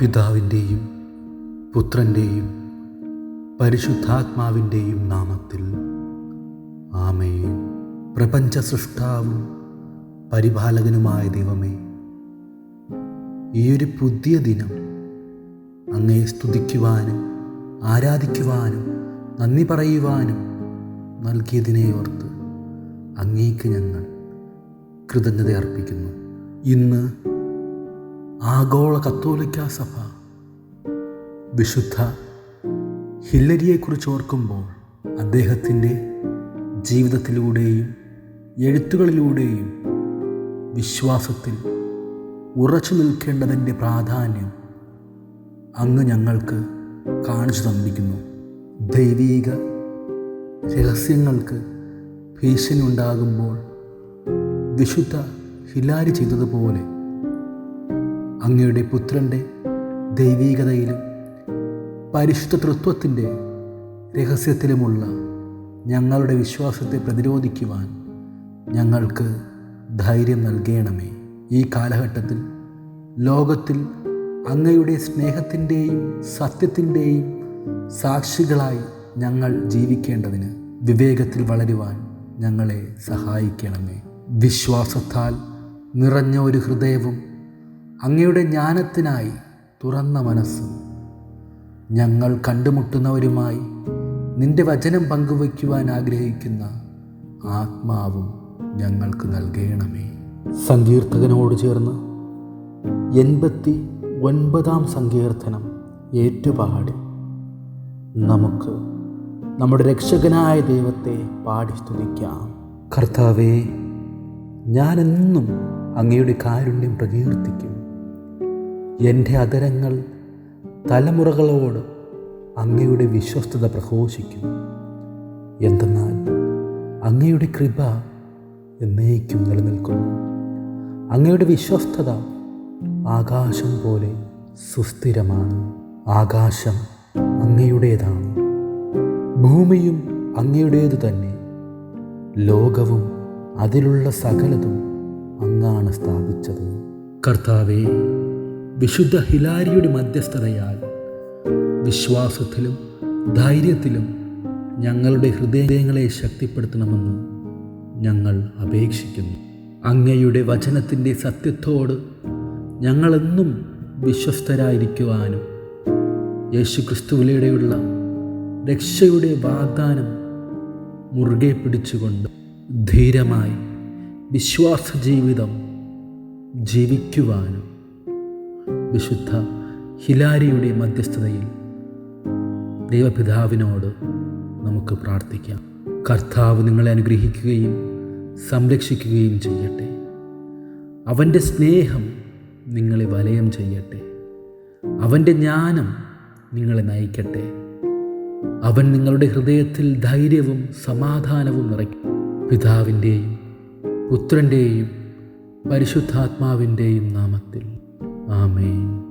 പിതാവിന്റെയും പുത്രന്റെയും പരിശുദ്ധാത്മാവിന്റെയും നാമത്തിൽ ആമേൻ. പ്രപഞ്ച സൃഷ്ടാവും പരിപാലകനുമായ ദൈവമേ ഈയൊരു പുതിയ ദിനം അങ്ങയെ സ്തുതിക്കുവാനും ആരാധിക്കുവാനും നന്ദി പറയുവാനും നൽകിയതിനെ ഓർത്ത് അങ്ങേക്ക് ഞങ്ങൾ കൃതജ്ഞത അർപ്പിക്കുന്നു. ഇന്ന് ആഗോള കത്തോലിക്ക സഭ വിശുദ്ധ ഹില്ലരിയെക്കുറിച്ച് ഓർക്കുമ്പോൾ അദ്ദേഹത്തിന്റെ ജീവിതത്തിലൂടെയും എഴുത്തുകളിലൂടെയും വിശ്വാസത്തിൽ ഉറച്ചു നിൽക്കേണ്ടതിന്റെ പ്രാധാന്യം അങ്ങ് ഞങ്ങൾക്ക് കാണിച്ചു തന്നിരിക്കുന്നു. ദൈവീക രഹസ്യങ്ങൾക്ക് ഭീഷണി ഉണ്ടാകുമ്പോൾ വിശുദ്ധ ഹിലാരി ചെയ്തതുപോലെ അങ്ങയുടെ പുത്രന്റെ ദൈവീകതയിലും പരിശുദ്ധ തൃത്വത്തിന്റെ രഹസ്യത്തിലുമുള്ള ഞങ്ങളുടെ വിശ്വാസത്തെ പ്രതിരോധിക്കുവാൻ ഞങ്ങൾക്ക് ധൈര്യം നൽകണമേ. ഈ കാലഘട്ടത്തിൽ ലോകത്തിൽ അങ്ങയുടെ സ്നേഹത്തിന്റെയും സത്യത്തിന്റെയും സാക്ഷികളായി ഞങ്ങൾ ജീവിക്കേണ്ടതിന് വിവേകത്തിൽ വളരുവാൻ ഞങ്ങളെ സഹായിക്കണമേ. വിശ്വാസത്താൽ നിറഞ്ഞ ഒരു ഹൃദയവും അങ്ങയുടെ ജ്ഞാനത്തിനായി തുറന്ന മനസ്സ്. ഞങ്ങൾ കണ്ടുമുട്ടുന്നവരുമായി നിന്റെ വചനം പങ്കുവയ്ക്കുവാൻ ആഗ്രഹിക്കുന്ന ആത്മാവും ഞങ്ങൾക്ക് നൽകണമേ. സങ്കീർത്തകനോട് ചേർന്ന് എൺപത്തി ഒൻപതാം സങ്കീർത്തനം ഏറ്റുപാടി. നമുക്ക് നമ്മുടെ രക്ഷകനായ ദൈവത്തെ പാടി സ്തുതിക്കാം. കർത്താവേ ഞാനെന്നും അങ്ങയുടെ കാരുണ്യം പ്രകീർത്തിക്കും. എന്റെ അതരങ്ങൾ തലമുറകളോട് അങ്ങയുടെ വിശ്വസ്തത പ്രഘോഷിക്കും. എന്തെന്നാൽ അങ്ങയുടെ കൃപ എന്നേക്കും നിലനിൽക്കുന്നു. അങ്ങയുടെ വിശ്വസ്തത ആകാശം പോലെ സുസ്ഥിരമാണ്. ആകാശം അങ്ങയുടേതാണ്. ഭൂമിയും അങ്ങയുടേതു തന്നെ. ലോകവും അതിലുള്ള സകലതും അങ്ങാണ് സ്ഥാപിച്ചത്. കർത്താവെ വിശുദ്ധ ഹിലാരിയുടെ മധ്യസ്ഥതയാൽ വിശ്വാസത്തിലും ധൈര്യത്തിലും ഞങ്ങളുടെ ഹൃദയങ്ങളെ ശക്തിപ്പെടുത്തണമെന്ന് ഞങ്ങൾ അപേക്ഷിക്കുന്നു. അങ്ങയുടെ വചനത്തിന്റെ സത്യത്തോട് ഞങ്ങളെന്നും വിശ്വസ്തരായിരിക്കുവാനും യേശുക്രിസ്തുവിലൂടെയുള്ള രക്ഷയുടെ വാഗ്ദാനം മുറുകെ പിടിച്ചുകൊണ്ട് ധീരമായി വിശ്വാസ ജീവിതം ജീവിക്കുവാനും വിശുദ്ധ ഹിലാരിയുടെ മധ്യസ്ഥതയിൽ ദൈവപിതാവിനോട് നമുക്ക് പ്രാർത്ഥിക്കാം. കർത്താവ് നിങ്ങളെ അനുഗ്രഹിക്കുകയും സംരക്ഷിക്കുകയും ചെയ്യട്ടെ. അവന്റെ സ്നേഹം നിങ്ങളെ വലയം ചെയ്യട്ടെ. അവന്റെ ജ്ഞാനം നിങ്ങളെ നയിക്കട്ടെ. അവൻ നിങ്ങളുടെ ഹൃദയത്തിൽ ധൈര്യവും സമാധാനവും നിറയ്ക്കും. പിതാവിന്റെയും പുത്രന്റെയും പരിശുദ്ധാത്മാവിന്റെയും നാമത്തിൽ. ആമേൻ